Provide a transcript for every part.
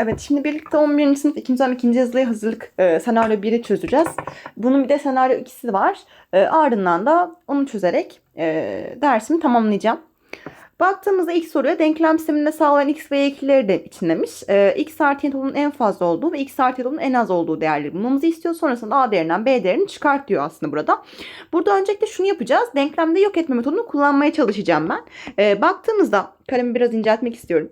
Evet şimdi birlikte 11. sınıf 2. dönem 2. yazılıya hazırlık e, senaryo 1'i çözeceğiz. Bunun bir de senaryo 2'si var. E, ardından da onu çözerek e, dersimi tamamlayacağım. Baktığımızda ilk soruya denklem sisteminde sağlayan x ve y2'leri de içinlemiş. E, x artı y toplumunun en fazla olduğu ve x artı y en az olduğu değerleri bulmamızı istiyor. Sonrasında a değerinden b değerini çıkart diyor aslında burada. Burada öncelikle şunu yapacağız. Denklemde yok etme metodunu kullanmaya çalışacağım ben. E, baktığımızda kalemi biraz inceltmek istiyorum.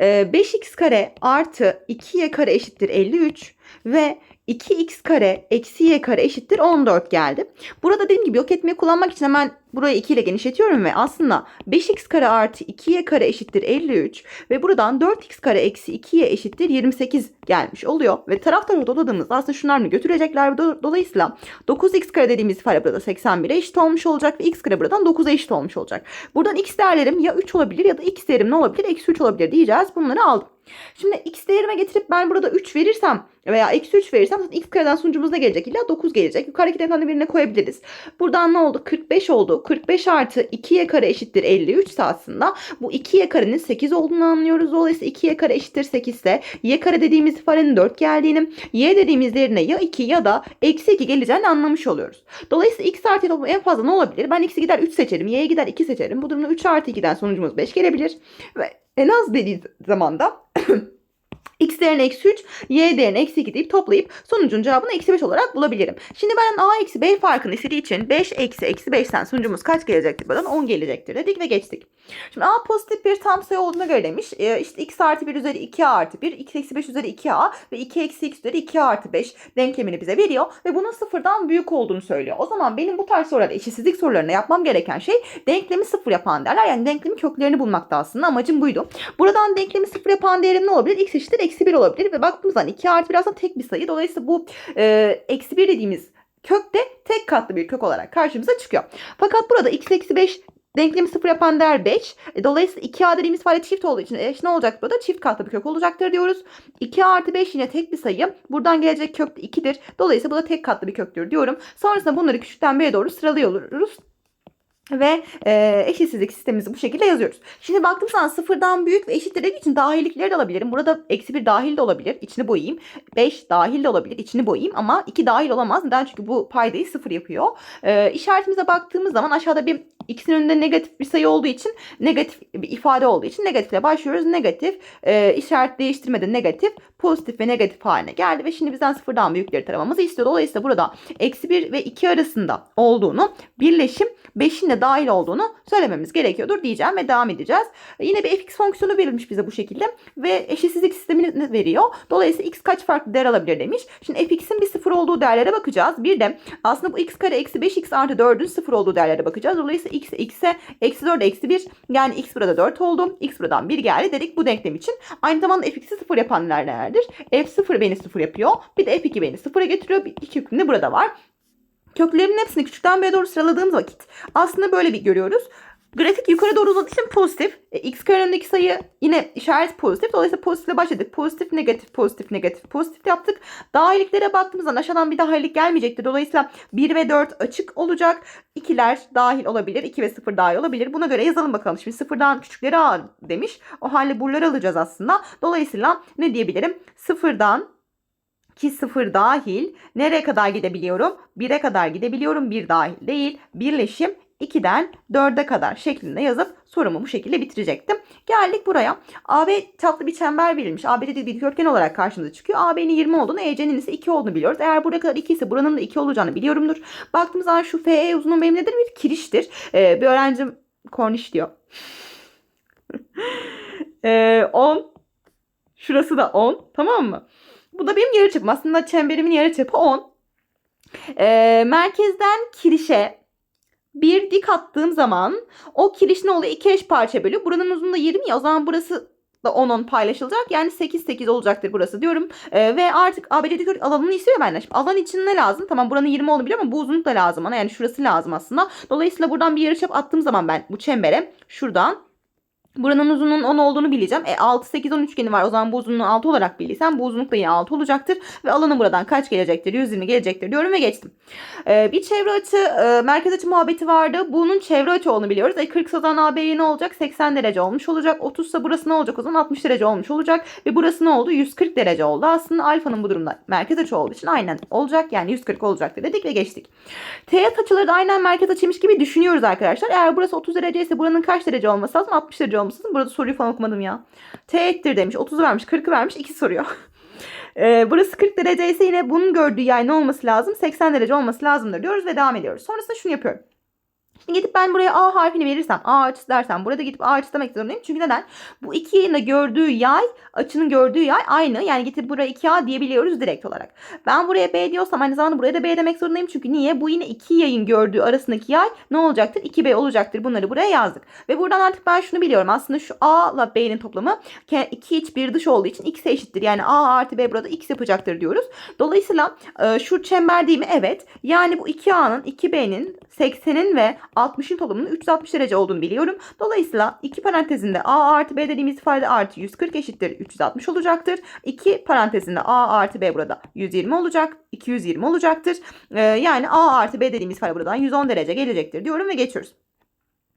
Ee, 5x kare artı 2y kare eşittir 53 ve 2x kare eksi y kare eşittir 14 geldi. Burada dediğim gibi yok etmeyi kullanmak için hemen burayı 2 ile genişletiyorum ve aslında 5x kare artı 2y kare eşittir 53 ve buradan 4x kare eksi 2y eşittir 28 gelmiş oluyor. Ve taraf tarafa doladığımızda aslında şunlar götürecekler dolayısıyla 9x kare dediğimiz ifade burada 81'e eşit olmuş olacak ve x kare buradan 9'a eşit olmuş olacak. Buradan x değerlerim ya 3 olabilir ya da x değerim ne olabilir? Eksi 3 olabilir diyeceğiz. Bunları aldım. Şimdi x değerime getirip ben burada 3 verirsem veya eksi 3 verirsem x kareden sonucumuz ne gelecek? İlla 9 gelecek. Yukarıdaki denklemde birine koyabiliriz. Buradan ne oldu? 45 oldu. 45 artı 2y kare eşittir 53 ise aslında bu 2y karenin 8 olduğunu anlıyoruz. Dolayısıyla 2y kare eşittir 8 ise y kare dediğimiz ifadenin 4 geldiğini y dediğimiz yerine ya 2 ya da eksi 2 geleceğini anlamış oluyoruz. Dolayısıyla x artı y en fazla ne olabilir? Ben x'i gider 3 seçerim. y'ye gider 2 seçerim. Bu durumda 3 artı 2'den sonucumuz 5 gelebilir. Ve en az dediği zaman da x değerini eksi 3, y değerini eksi 2 deyip toplayıp sonucun cevabını eksi 5 olarak bulabilirim. Şimdi ben a eksi b farkını istediği için 5 eksi eksi 5'ten sonucumuz kaç gelecektir? Buradan 10 gelecektir dedik ve geçtik. Şimdi a pozitif bir tam sayı olduğuna göre demiş. E, işte x artı 1 üzeri 2a artı 1, x eksi 5 üzeri 2a ve 2 eksi x üzeri 2a artı 5 denklemini bize veriyor. Ve bunun sıfırdan büyük olduğunu söylüyor. O zaman benim bu tarz sorularda eşitsizlik sorularında yapmam gereken şey denklemi sıfır yapan değerler. Yani denklemin köklerini bulmakta aslında amacım buydu. Buradan denklemi sıfır yapan değerim ne olabilir? x eşittir eksi 1 olabilir ve baktığımızda 2 artı 1 aslında tek bir sayı. Dolayısıyla bu e, eksi 1 dediğimiz kök de tek katlı bir kök olarak karşımıza çıkıyor. Fakat burada x eksi 5 denklemi sıfır yapan değer 5. E, dolayısıyla 2a dediğimiz ifade çift olduğu için eş ne olacak burada? Çift katlı bir kök olacaktır diyoruz. 2a artı 5 yine tek bir sayı. Buradan gelecek kök de 2'dir. Dolayısıyla bu da tek katlı bir köktür diyorum. Sonrasında bunları küçükten b'ye doğru sıralıyoruz ve e, eşitsizlik sistemimizi bu şekilde yazıyoruz. Şimdi baktığım zaman sıfırdan büyük ve eşittir dediği için dahillikleri de alabilirim. Burada eksi bir dahil de olabilir. içini boyayayım. 5 dahil de olabilir. içini boyayayım ama 2 dahil olamaz. Neden? Çünkü bu paydayı sıfır yapıyor. E, işaretimize baktığımız zaman aşağıda bir ikisinin önünde negatif bir sayı olduğu için negatif bir ifade olduğu için negatifle başlıyoruz. Negatif e, işaret değiştirmede negatif pozitif ve negatif haline geldi ve şimdi bizden sıfırdan büyükleri taramamızı istiyor. Dolayısıyla burada eksi 1 ve 2 arasında olduğunu birleşim 5'in de dahil olduğunu söylememiz gerekiyordur diyeceğim ve devam edeceğiz. Yine bir fx fonksiyonu verilmiş bize bu şekilde ve eşitsizlik sistemini veriyor. Dolayısıyla x kaç farklı değer alabilir demiş. Şimdi fx'in bir sıfır olduğu değerlere bakacağız. Bir de aslında bu x kare eksi 5x artı 4'ün sıfır olduğu değerlere bakacağız. Dolayısıyla x x'e eksi 4 eksi 1 yani x burada 4 oldu. x buradan 1 geldi dedik bu denklem için. Aynı zamanda fx'i sıfır yapan değerlerdir. f0 beni sıfır yapıyor. Bir de f2 beni sıfıra getiriyor. Bir iki hüküm de burada var. Köklerin hepsini küçükten B'ye doğru sıraladığımız vakit aslında böyle bir görüyoruz. Grafik yukarı doğru uzadığı için pozitif. E, x kareindeki sayı yine işaret pozitif. Dolayısıyla pozitifle başladık. Pozitif, negatif, pozitif, negatif, pozitif yaptık. Dahilliklere baktığımızda aşağıdan bir dahillik gelmeyecektir. Dolayısıyla 1 ve 4 açık olacak. İkiler dahil olabilir. 2 ve 0 dahil olabilir. Buna göre yazalım bakalım. Şimdi sıfırdan küçükleri al demiş. O halde buraları alacağız aslında. Dolayısıyla ne diyebilirim? Sıfırdan ki sıfır dahil nereye kadar gidebiliyorum? 1'e kadar gidebiliyorum. 1 dahil değil. Birleşim 2'den 4'e kadar şeklinde yazıp sorumu bu şekilde bitirecektim. Geldik buraya. AB çaplı bir çember verilmiş. AB'de bir dikdörtgen olarak karşımıza çıkıyor. AB'nin 20 olduğunu, EC'nin ise 2 olduğunu biliyoruz. Eğer buraya kadar 2 ise buranın da 2 olacağını biliyorumdur. Baktığımız zaman şu FE uzunluğu benim nedir? Bir kiriştir. Ee, bir öğrencim korniş diyor. ee, 10. Şurası da 10. Tamam mı? Bu da benim yarıçapım. Aslında çemberimin yarıçapı 10. Ee, merkezden kirişe bir dik attığım zaman o kiriş ne oluyor? İki eş parça bölüyor. Buranın uzunluğu 20 ya o zaman burası da 10-10 paylaşılacak. Yani 8-8 olacaktır burası diyorum. Ee, ve artık ABD dikdörtgen alanını istiyor benden. Şimdi alan için ne lazım? Tamam buranın 20 olduğunu biliyorum ama bu uzunluk da lazım bana. Yani şurası lazım aslında. Dolayısıyla buradan bir yarıçap attığım zaman ben bu çembere şuradan Buranın uzunluğunun 10 olduğunu bileceğim. E 6, 8, 10 üçgeni var. O zaman bu uzunluğu 6 olarak bildiysem bu uzunluk da yine 6 olacaktır. Ve alanı buradan kaç gelecektir? 120 gelecektir diyorum ve geçtim. E, bir çevre açı, e, merkez açı muhabbeti vardı. Bunun çevre açı olduğunu biliyoruz. E 40 sazan AB'ye ne olacak? 80 derece olmuş olacak. 30 ise burası ne olacak? O zaman 60 derece olmuş olacak. Ve burası ne oldu? 140 derece oldu. Aslında alfanın bu durumda merkez açı olduğu için aynen olacak. Yani 140 olacaktır dedik ve geçtik. Teğet açıları da aynen merkez açıymış gibi düşünüyoruz arkadaşlar. Eğer burası 30 derece ise buranın kaç derece olması lazım? 60 derece olması lazım. Burada soruyu falan okumadım ya. Teğettir demiş. 30'u vermiş, 40'ı vermiş. 2 soruyor. Ee, burası 40 derece ise yine bunun gördüğü yay ne olması lazım? 80 derece olması lazımdır diyoruz ve devam ediyoruz. Sonrasında şunu yapıyorum. Şimdi gidip ben buraya A harfini verirsem, A açısı dersem burada gidip A açısı demek zorundayım. Çünkü neden? Bu iki yayın da gördüğü yay, açının gördüğü yay aynı. Yani gidip buraya 2A diyebiliyoruz direkt olarak. Ben buraya B diyorsam aynı zamanda buraya da B demek zorundayım. Çünkü niye? Bu yine iki yayın gördüğü arasındaki yay ne olacaktır? 2B olacaktır. Bunları buraya yazdık. Ve buradan artık ben şunu biliyorum. Aslında şu A ile B'nin toplamı 2 iç bir dış olduğu için X'e eşittir. Yani A artı B burada X yapacaktır diyoruz. Dolayısıyla e, şu çember değil mi? Evet. Yani bu 2A'nın, 2B'nin, 80'in ve 60'ın toplamının 360 derece olduğunu biliyorum. Dolayısıyla iki parantezinde A artı B dediğimiz ifade artı 140 eşittir 360 olacaktır. İki parantezinde A artı B burada 120 olacak. 220 olacaktır. Ee, yani A artı B dediğimiz ifade buradan 110 derece gelecektir diyorum ve geçiyoruz.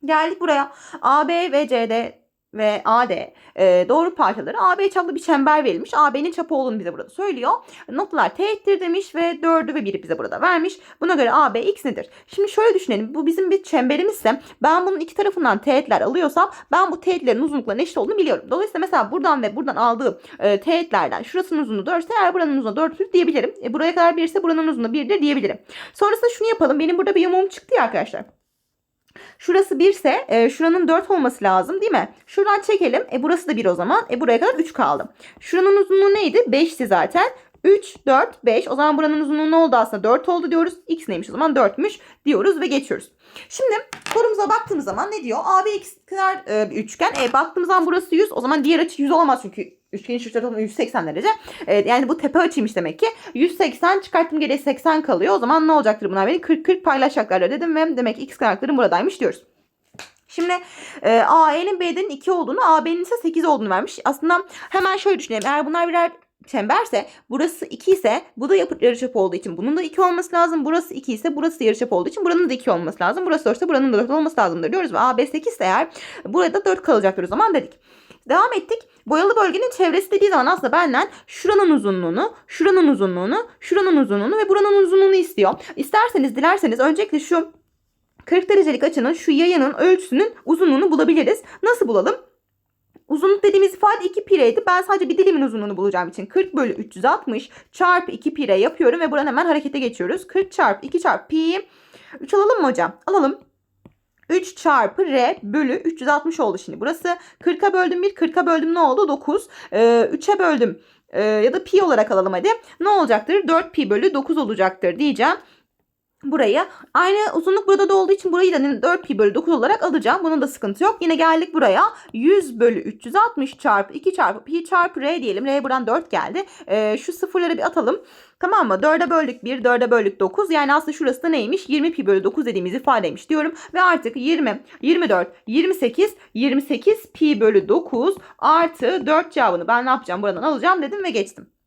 Geldik buraya. AB ve CD ve AD e, doğru parçaları AB çaplı bir çember verilmiş. AB'nin çapı olduğunu bize burada söylüyor. Noktalar teğettir demiş ve 4'ü ve 1'i bize burada vermiş. Buna göre AB x nedir? Şimdi şöyle düşünelim. Bu bizim bir çemberimizse ben bunun iki tarafından teğetler alıyorsam ben bu teğetlerin uzunluklarının eşit olduğunu biliyorum. Dolayısıyla mesela buradan ve buradan aldığım e, teğetlerden şurasının uzunluğu 4 ise eğer buranın uzunluğu 4'tür diyebilirim. E, buraya kadar 1 ise buranın uzunluğu 1'dir diyebilirim. Sonrasında şunu yapalım. Benim burada bir yumuğum çıktı ya arkadaşlar. Şurası 1 ise e, şuranın 4 olması lazım değil mi? Şuradan çekelim. E burası da 1 o zaman. E buraya kadar 3 kaldı. Şuranın uzunluğu neydi? 5'ti zaten. 3, 4, 5. O zaman buranın uzunluğu ne oldu aslında? 4 oldu diyoruz. X neymiş o zaman? 4'müş diyoruz ve geçiyoruz. Şimdi sorumuza baktığımız zaman ne diyor? AB kadar e, üçgen. E, baktığımız zaman burası 100. O zaman diğer açı 100 olamaz çünkü üçgenin toplamı 180 derece. E, yani bu tepe açıymış demek ki. 180 çıkarttım geriye 80 kalıyor. O zaman ne olacaktır bunlar beni? 40-40 paylaşacaklar dedim ve demek ki x kaynaklarım buradaymış diyoruz. Şimdi e, AE'nin B'den 2 olduğunu, AB'nin ise 8 olduğunu vermiş. Aslında hemen şöyle düşünelim. Eğer bunlar birer çemberse burası 2 ise bu da yarıçap olduğu için bunun da 2 olması lazım. Burası 2 ise burası da yarıçap olduğu için buranın da 2 olması lazım. Burası 4 ise buranın da 4 olması lazımdır diyoruz. Ve AB 8 ise eğer burada 4 kalacaktır o zaman dedik. Devam ettik. Boyalı bölgenin çevresi dediği zaman aslında benden şuranın uzunluğunu, şuranın uzunluğunu, şuranın uzunluğunu ve buranın uzunluğunu istiyor. İsterseniz dilerseniz öncelikle şu 40 derecelik açının şu yayının ölçüsünün uzunluğunu bulabiliriz. Nasıl bulalım? Uzunluk dediğimiz ifade 2 pireydi. Ben sadece bir dilimin uzunluğunu bulacağım için 40 bölü 360 çarpı 2 pire yapıyorum ve buradan hemen harekete geçiyoruz. 40 çarpı 2 çarpı pi. 3 alalım mı hocam? Alalım. 3 çarpı r bölü 360 oldu şimdi. Burası 40'a böldüm 1, 40'a böldüm ne oldu? 9. Ee, 3'e böldüm ee, ya da pi olarak alalım hadi. Ne olacaktır? 4 pi bölü 9 olacaktır diyeceğim burayı. Aynı uzunluk burada da olduğu için burayı da 4 pi bölü 9 olarak alacağım. Bunun da sıkıntı yok. Yine geldik buraya. 100 bölü 360 çarpı 2 çarpı pi çarpı r diyelim. R buradan 4 geldi. Ee, şu sıfırları bir atalım. Tamam mı? 4'e böldük 1, 4'e böldük 9. Yani aslında şurası da neymiş? 20 pi bölü 9 dediğimiz ifadeymiş diyorum. Ve artık 20, 24, 28, 28 pi bölü 9 artı 4 cevabını ben ne yapacağım? Buradan alacağım dedim ve geçtim.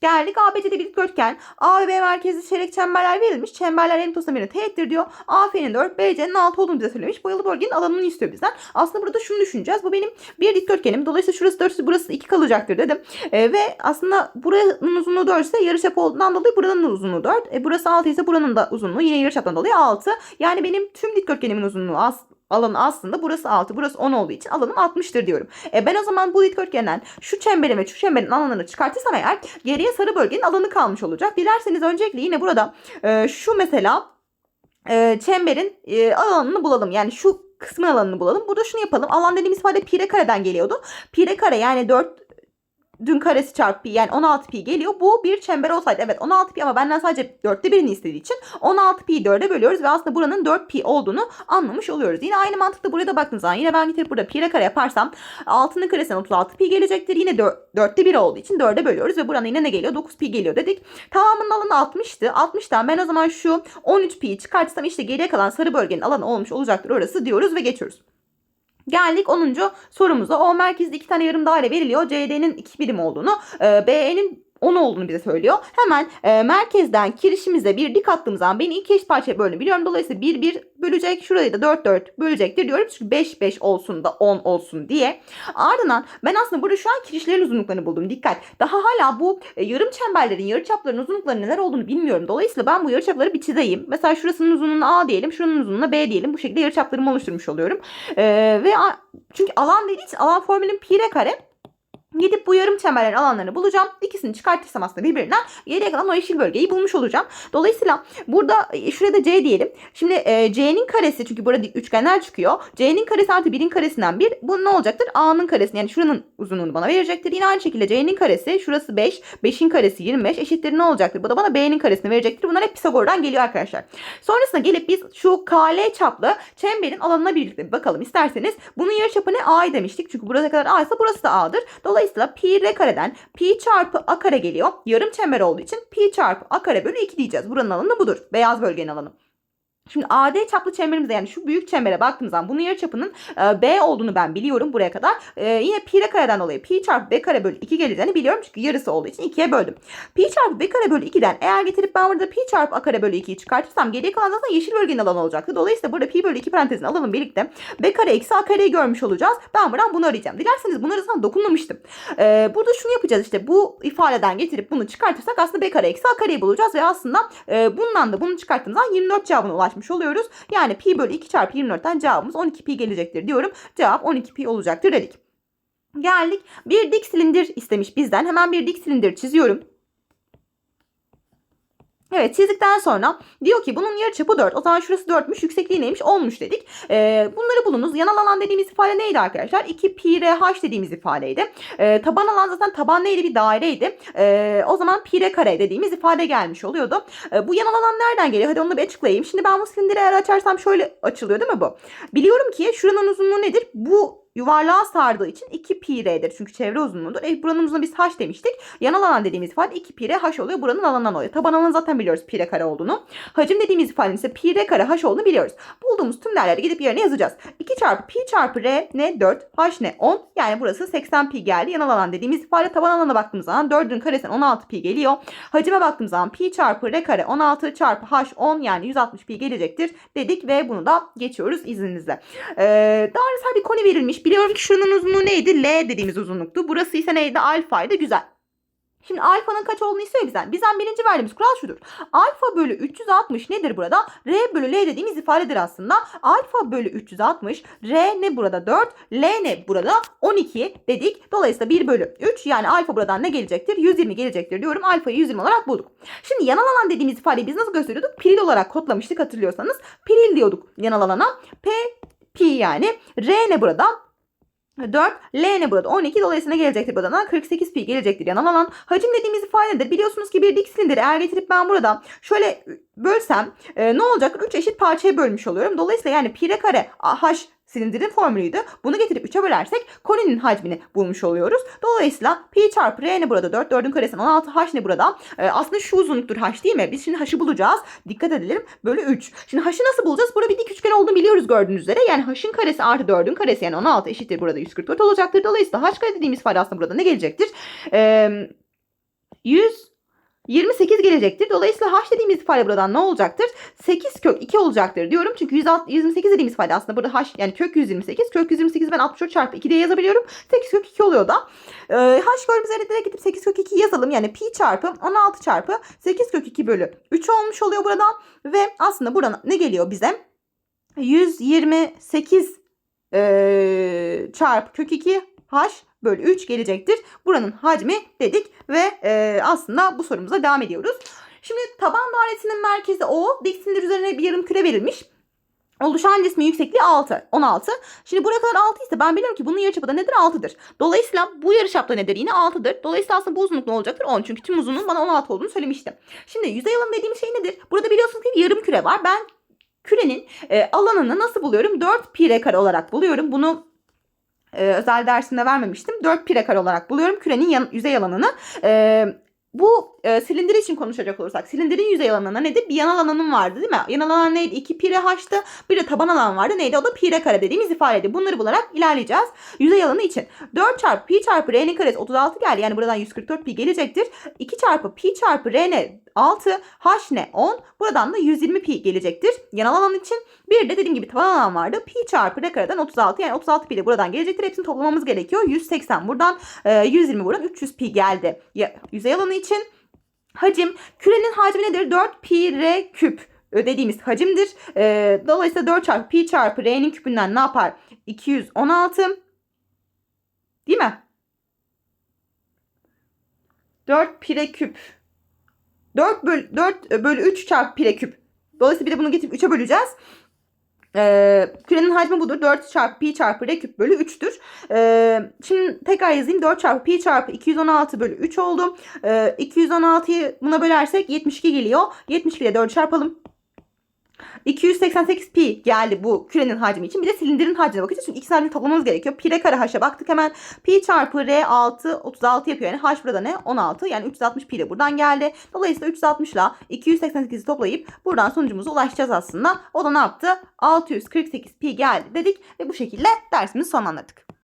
Geldik ABC'de bir dikdörtgen. A ve B merkezli çeyrek çemberler verilmiş. Çemberler en tosuna birine teğettir diyor. AF'nin 4, BC'nin 6 olduğunu bize söylemiş. Boyalı bölgenin alanını istiyor bizden. Aslında burada şunu düşüneceğiz. Bu benim bir dikdörtgenim. Dolayısıyla şurası 4, burası 2 kalacaktır dedim. E, ve aslında buranın uzunluğu 4 ise yarıçap olduğundan dolayı buranın da uzunluğu 4. E, burası 6 ise buranın da uzunluğu yine yarıçaptan dolayı 6. Yani benim tüm dikdörtgenimin uzunluğu az alanı aslında burası 6 burası 10 olduğu için alanım 60'tır diyorum. E ben o zaman bu dikdörtgenden şu çemberime şu çemberin alanını çıkartırsam eğer geriye sarı bölgenin alanı kalmış olacak. Dilerseniz öncelikle yine burada e, şu mesela e, çemberin e, alanını bulalım. Yani şu kısmın alanını bulalım. Burada şunu yapalım. Alan dediğimiz ifade pi kareden geliyordu. Pi kare yani 4 dün karesi çarpı pi yani 16 pi geliyor. Bu bir çember olsaydı evet 16 pi ama benden sadece 4'te birini istediği için 16 pi 4'e bölüyoruz ve aslında buranın 4 pi olduğunu anlamış oluyoruz. Yine aynı mantıkla buraya da baktığınız zaman yine ben getirip burada pi kare yaparsam 6'nın karesinden 36 pi gelecektir. Yine 4'te 1 olduğu için 4'e bölüyoruz ve buranın yine ne geliyor? 9 pi geliyor dedik. Tamamının alanı 60'tı. 60'tan ben o zaman şu 13 pi'yi çıkartsam işte geriye kalan sarı bölgenin alanı olmuş olacaktır orası diyoruz ve geçiyoruz. Geldik 10. sorumuza. O merkezde iki tane yarım daire veriliyor. CD'nin 2 birim olduğunu, e, BE'nin 10 olduğunu bize söylüyor. Hemen e, merkezden kirişimize bir dik attığımız zaman beni iki eşit parçaya böldüğünü biliyorum. Dolayısıyla 1 1 bölecek. Şurayı da 4 4 bölecektir diyorum. Çünkü 5 5 olsun da 10 olsun diye. Ardından ben aslında burada şu an kirişlerin uzunluklarını buldum. Dikkat. Daha hala bu e, yarım çemberlerin, yarıçapların uzunlukları neler olduğunu bilmiyorum. Dolayısıyla ben bu yarıçapları bir çizeyim. Mesela şurasının uzunluğuna A diyelim. Şuranın uzunluğuna B diyelim. Bu şekilde yarıçaplarımı oluşturmuş oluyorum. E, ve çünkü alan dediği için alan formülün pi r kare Gidip bu yarım çemberlerin alanlarını bulacağım. İkisini çıkartırsam aslında birbirinden geriye kalan o yeşil bölgeyi bulmuş olacağım. Dolayısıyla burada e, şurada C diyelim. Şimdi e, C'nin karesi çünkü burada üçgenler çıkıyor. C'nin karesi artı 1'in karesinden 1. Bu ne olacaktır? A'nın karesi yani şuranın uzunluğunu bana verecektir. Yine aynı şekilde C'nin karesi şurası 5. 5'in karesi 25 eşittir ne olacaktır? Bu da bana B'nin karesini verecektir. Bunlar hep Pisagor'dan geliyor arkadaşlar. Sonrasında gelip biz şu KL çaplı çemberin alanına birlikte bir bakalım isterseniz. Bunun yarıçapı ne? A'yı demiştik. Çünkü buraya kadar A ise burası da A'dır. Dolayısıyla pi r kareden pi çarpı a kare geliyor. Yarım çember olduğu için pi çarpı a kare bölü 2 diyeceğiz. Buranın alanı budur. Beyaz bölgenin alanı. Şimdi AD çaplı çemberimizde yani şu büyük çembere baktığımız zaman bunun yarıçapının e, B olduğunu ben biliyorum buraya kadar. E, yine pi r kareden dolayı pi çarpı b kare bölü 2 geleceğini biliyorum çünkü yarısı olduğu için 2'ye böldüm. Pi çarpı b kare bölü 2'den eğer getirip ben burada pi çarpı a kare bölü 2'yi çıkartırsam geriye kalan zaten yeşil bölgenin alanı olacaktı. Dolayısıyla burada pi bölü 2 parantezini alalım birlikte. b kare eksi a kareyi görmüş olacağız. Ben buradan bunu arayacağım. Dilerseniz bunları zaten dokunmamıştım. E, burada şunu yapacağız işte bu ifadeden getirip bunu çıkartırsak aslında b kare eksi a kareyi bulacağız ve aslında e, bundan da bunu çıkarttığımız zaman 24 cevabına ulaşmış oluyoruz. Yani pi bölü 2 çarpı 24'ten cevabımız 12 pi gelecektir diyorum. Cevap 12 pi olacaktır dedik. Geldik. Bir dik silindir istemiş bizden. Hemen bir dik silindir çiziyorum. Evet çizdikten sonra diyor ki bunun yarıçapı 4. O zaman şurası 4'müş. Yüksekliği neymiş? 10'muş dedik. Ee, bunları bulunuz. Yanal alan dediğimiz ifade neydi arkadaşlar? 2 pi r h dediğimiz ifadeydi. Ee, taban alan zaten taban neydi? Bir daireydi. Ee, o zaman pi r kare dediğimiz ifade gelmiş oluyordu. Ee, bu yanal alan nereden geliyor? Hadi onu bir açıklayayım. Şimdi ben bu silindiri açarsam şöyle açılıyor değil mi bu? Biliyorum ki şuranın uzunluğu nedir? Bu yuvarlığa sardığı için 2 pi r'dir. Çünkü çevre uzunluğudur. E, buranın uzunluğu biz h demiştik. Yanal alan dediğimiz ifade 2 pi r h oluyor. Buranın alanından oluyor. Taban alanı zaten biliyoruz pi r kare olduğunu. Hacim dediğimiz ifadenin ise pi r kare h olduğunu biliyoruz. Bulduğumuz tüm değerleri gidip yerine yazacağız. 2 çarpı pi çarpı r ne 4, h ne 10. Yani burası 80 pi geldi. Yanal alan dediğimiz ifade taban alana baktığımız zaman 4'ün karesinden 16 pi geliyor. Hacime baktığımız zaman pi çarpı r kare 16 çarpı h 10 yani 160 pi gelecektir dedik ve bunu da geçiyoruz izninizle. Ee, dairesel bir konu verilmiş. Biliyorum ki şunun uzunluğu neydi? L dediğimiz uzunluktu. Burası ise neydi? Alfaydı. Güzel. Şimdi alfanın kaç olduğunu istiyor bizden. Bizden birinci verdiğimiz kural şudur. Alfa bölü 360 nedir burada? R bölü L dediğimiz ifadedir aslında. Alfa bölü 360. R ne burada? 4. L ne burada? 12 dedik. Dolayısıyla 1 bölü 3 yani alfa buradan ne gelecektir? 120 gelecektir diyorum. Alfayı 120 olarak bulduk. Şimdi yanal alan dediğimiz ifadeyi biz nasıl gösteriyorduk? Piril olarak kodlamıştık hatırlıyorsanız. Piril diyorduk yanal alana. P pi yani. R ne burada? 4. L ne burada? 12. Dolayısıyla gelecektir buradan? 48 pi gelecektir yanal alan. Hacim dediğimiz ifade nedir? Biliyorsunuz ki bir dik silindiri eğer getirip ben burada şöyle bölsem e, ne olacak? 3 eşit parçaya bölmüş oluyorum. Dolayısıyla yani pi r kare h silindirin formülüydü. Bunu getirip 3'e bölersek koninin hacmini bulmuş oluyoruz. Dolayısıyla pi çarpı r ne burada 4. 4'ün karesinden 16 h ne burada? Ee, aslında şu uzunluktur h değil mi? Biz şimdi h'ı bulacağız. Dikkat edelim. Bölü 3. Şimdi h'ı nasıl bulacağız? Burada bir dik üçgen olduğunu biliyoruz gördüğünüz üzere. Yani h'ın karesi artı 4'ün karesi yani 16 eşittir burada 144 olacaktır. Dolayısıyla h kare dediğimiz ifade aslında burada ne gelecektir? Ee, 100 28 gelecektir. Dolayısıyla h dediğimiz ifade buradan ne olacaktır? 8 kök 2 olacaktır diyorum. Çünkü 128 dediğimiz ifade aslında burada h yani kök 128. Kök 128 ben 64 çarpı 2 diye yazabiliyorum. 8 kök 2 oluyor da. Ee, h gördüğümüz yere direkt gidip 8 kök 2 yazalım. Yani pi çarpı 16 çarpı 8 kök 2 bölü 3 olmuş oluyor buradan. Ve aslında buradan ne geliyor bize? 128 ee, çarpı kök 2 h bölü 3 gelecektir. Buranın hacmi dedik ve e, aslında bu sorumuza devam ediyoruz. Şimdi taban dairesinin merkezi O. Dik silindir üzerine bir yarım küre verilmiş. Oluşan cismin yüksekliği 6, 16. Şimdi buraya kadar 6 ise ben biliyorum ki bunun yarıçapı da nedir? 6'dır. Dolayısıyla bu yarıçap da nedir? Yine 6'dır. Dolayısıyla aslında bu uzunluk ne olacaktır? 10. Çünkü tüm uzunluğun bana 16 olduğunu söylemiştim. Şimdi yüzey alanı dediğim şey nedir? Burada biliyorsunuz ki bir yarım küre var. Ben kürenin e, alanını nasıl buluyorum? 4 pi r kare olarak buluyorum. Bunu e, özel dersinde vermemiştim. 4 pi kare olarak buluyorum kürenin yan, yüzey alanını. E, bu e, silindir için konuşacak olursak silindirin yüzey alanına nedir? Bir yanal alanım vardı değil mi? Yanal alan neydi? 2 pi r h'tı. Bir de taban alan vardı. Neydi? O da pi r kare dediğimiz ifadeydi. Bunları bularak ilerleyeceğiz. Yüzey alanı için 4 çarpı pi çarpı r'nin karesi 36 geldi. Yani buradan 144 pi gelecektir. 2 çarpı pi çarpı r ne? 6, h ne? 10. Buradan da 120 pi gelecektir. Yanal alan için bir de dediğim gibi taban alan vardı. Pi çarpı r kareden 36 yani 36 pi de buradan gelecektir. Hepsini toplamamız gerekiyor. 180 buradan e, 120 buradan 300 pi geldi. Ya, yüzey alanı için hacim kürenin hacmi nedir? 4 pi r küp dediğimiz hacimdir. E, dolayısıyla 4 çarpı pi çarpı r'nin küpünden ne yapar? 216 değil mi? 4 pi r küp 4 bölü, 4 bölü 3 çarpı pi r küp. Dolayısıyla bir de bunu getirip 3'e böleceğiz. Ee, kürenin hacmi budur. 4 çarpı pi çarpı r küp bölü 3'tür. Ee, şimdi tekrar yazayım. 4 çarpı pi çarpı 216 bölü 3 oldu. Ee, 216'yı buna bölersek 72 geliyor. 72 ile 4 çarpalım. 288 pi geldi bu kürenin hacmi için. Bir de silindirin hacmine bakacağız. Çünkü ikisini hacmini toplamamız gerekiyor. Pi kare h'a baktık hemen. Pi çarpı r 6 36 yapıyor. Yani h burada ne? 16. Yani 360 pi de buradan geldi. Dolayısıyla 360 ile 288'i toplayıp buradan sonucumuza ulaşacağız aslında. O da ne yaptı? 648 pi geldi dedik ve bu şekilde dersimizi sonlandırdık.